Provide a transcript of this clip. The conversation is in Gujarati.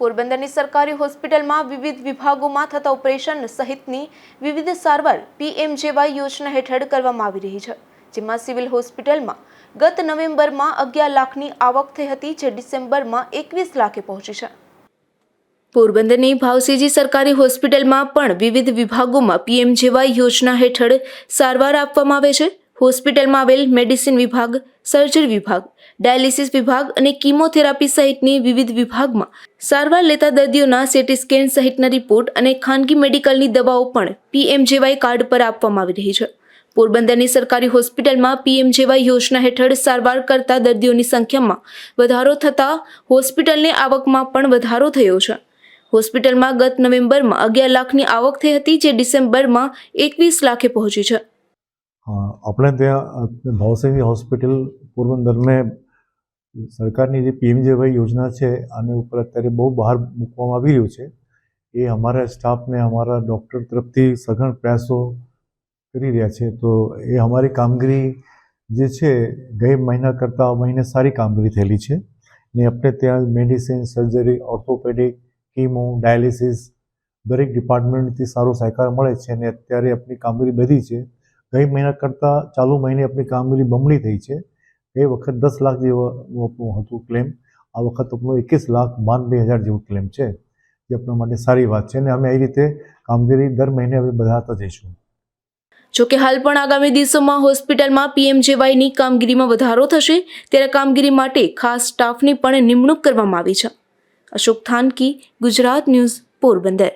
પોરબંદરની સરકારી હોસ્પિટલમાં વિવિધ વિભાગોમાં થતા ઓપરેશન સહિતની વિવિધ સારવાર પીએમજેવાય યોજના હેઠળ કરવામાં આવી રહી છે, જેમાં સિવિલ હોસ્પિટલમાં ગત નવેમ્બરમાં અગિયાર લાખની આવક થઈ હતી, જે ડિસેમ્બરમાં એકવીસ લાખે પહોંચી છે. પોરબંદરની ભાવસીજી સરકારી હોસ્પિટલમાં પણ વિવિધ વિભાગોમાં પીએમજેવાય યોજના હેઠળ સારવાર આપવામાં આવે છે હોસ્પિટલમાં આવેલ મેડિસિન વિભાગ, સર્જરી વિભાગ, ડાયાલિસિસ વિભાગ અને કીમોથેરાપી સહિતની વિવિધ વિભાગમાં સારવાર લેતા દર્દીઓના સીટી સ્કેન સહિતના રિપોર્ટ અને ખાનગી મેડિકલની દવાઓ પણ પીએમજેવાય કાર્ડ પર આપવામાં આવી રહી છે. પોરબંદરની સરકારી હોસ્પિટલમાં પીએમજેવાય યોજના હેઠળ સારવાર કરતા દર્દીઓની સંખ્યામાં વધારો થતાં હોસ્પિટલની આવકમાં પણ વધારો થયો છે. હોસ્પિટલમાં ગત નવેમ્બરમાં અગિયાર લાખની આવક થઈ હતી, જે ડિસેમ્બરમાં એકવીસ લાખે પહોંચી છે. આપણે ત્યાં ભાવસેની હોસ્પિટલ પોરબંદર સરકારની જે પીએમજેવાય યોજના છે, આને ઉપર અત્યારે બહુ બહાર મૂકવામાં આવી રહ્યું છે. એ અમારા સ્ટાફને, અમારા ડૉક્ટર તરફથી સઘન પ્રયાસો કરી રહ્યા છે. તો એ અમારી કામગીરી જે છે, ગઈ મહિના કરતાં આ મહિને સારી કામગીરી થયેલી છે. ને આપણે ત્યાં medicine, surgery, orthopaedic, chemo, dialysis દરેક ડિપાર્ટમેન્ટથી સારો સહકાર મળે છે. અને અત્યારે આપણી કામગીરી બધી છે. ગઈ મહિના કરતાં ચાલુ મહિને આપણી કામગીરી બમણી થઈ છે. એ વખત દસ લાખ જેવો હતું ક્લેમ આ વખત આપણું એકવીસ લાખ બાનવે હજાર જેવું ક્લેમ છે. જે આપણા માટે સારી વાત છે અને અમે એ રીતે કામગીરી દર મહિને હવે વધારતા જઈશું. જોકે હાલ પણ આગામી દિવસોમાં હોસ્પિટલમાં પીએમજેવાયની કામગીરીમાં વધારો થશે, ત્યારે કામગીરી માટે ખાસ સ્ટાફની પણ નિમણૂક કરવામાં આવી છે. અશોક થાનકી, ગુજરાત ન્યૂઝ પોરબંદર.